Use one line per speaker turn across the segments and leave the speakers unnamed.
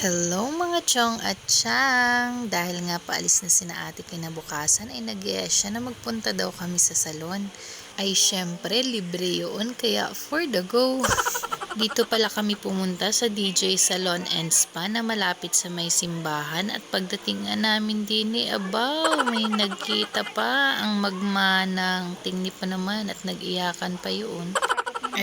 Hello mga chong at chang! Dahil nga paalis na sina ate kinabukasan ay nag siya na magpunta daw kami sa salon. Ay syempre libre yun kaya for the go. Dito pala kami pumunta sa DJ Salon and Spa na malapit sa may simbahan at pagdating nga namin din eh, abaw, may nagkita pa ang magmanang tingni pa naman at nag-iyakan pa yun.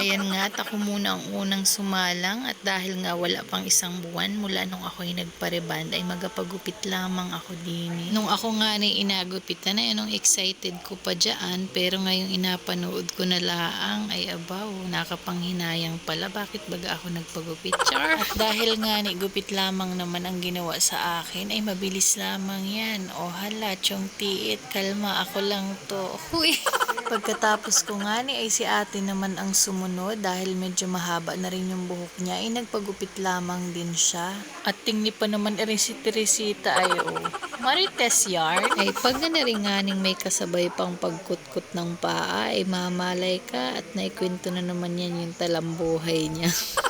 Ayan nga, ako muna ang unang sumalang at dahil nga wala pang isang buwan mula nung ako ay nagpareband ay magapagupit lamang ako din. Nung ako nga na inagupitan na anong excited ko pa dyan pero ngayong inapanood ko na laang ay abaw, nakapanghinayang pala bakit baga ako nagpagupit. Char! At dahil nga ni gupit lamang naman ang ginawa sa akin ay mabilis lamang yan. O hala, chong tiit, kalma, ako lang to. Huy! Pagkatapos ko nga ni ay si ate naman ang sumunod dahil medyo mahaba na rin yung buhok niya ay nagpagupit lamang din siya. At tingni pa naman rin si Teresita ay oh. Marites yarn. Ay pag na rin nga ning may kasabay pang pagkutkot ng paa ay mamalay ka at naikwento na naman yan yung talambuhay niya.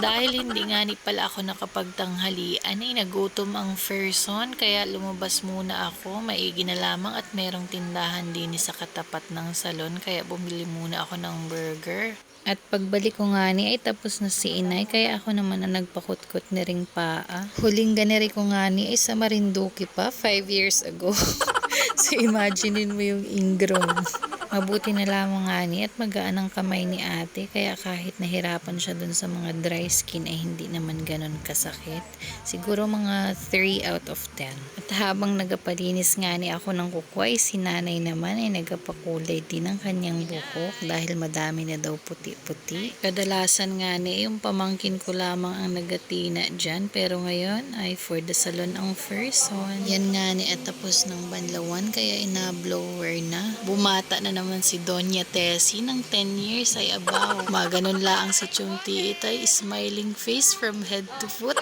Dahil hindi nga ni pala ako nakapagtanghalian ay nagutom ang person kaya lumabas muna ako maigi na lamang at merong tindahan din sa katapat ng salon kaya bumili muna ako ng burger. At pagbalik ko nga ni ay tapos na si inay kaya ako naman ang nagpakutkot ni ring paa. Huling ganeri ko nga ni ay sa Marinduque pa 5 years ago. so imaginein mo yung ingrown. Mabuti na lamang nga ni at magaan ang kamay ni ate kaya kahit nahirapan siya dun sa mga dry skin ay hindi naman ganun kasakit. Siguro mga 3 out of 10. At habang nagapalinis nga ni ako ng kuko ay si nanay naman ay nagapakulay din ng kanyang buhok dahil madami na daw puti-puti. Kadalasan nga ni yung pamangkin ko lamang ang nagatina dyan pero ngayon ay for the salon ang first one. Yan nga ni at tapos ng banlawan kaya ina-blower na. Bumata na naman si Doña Tessie ng 10 years ay abaw. Maganon laang si Chong Tiit ay smiling face from head to foot.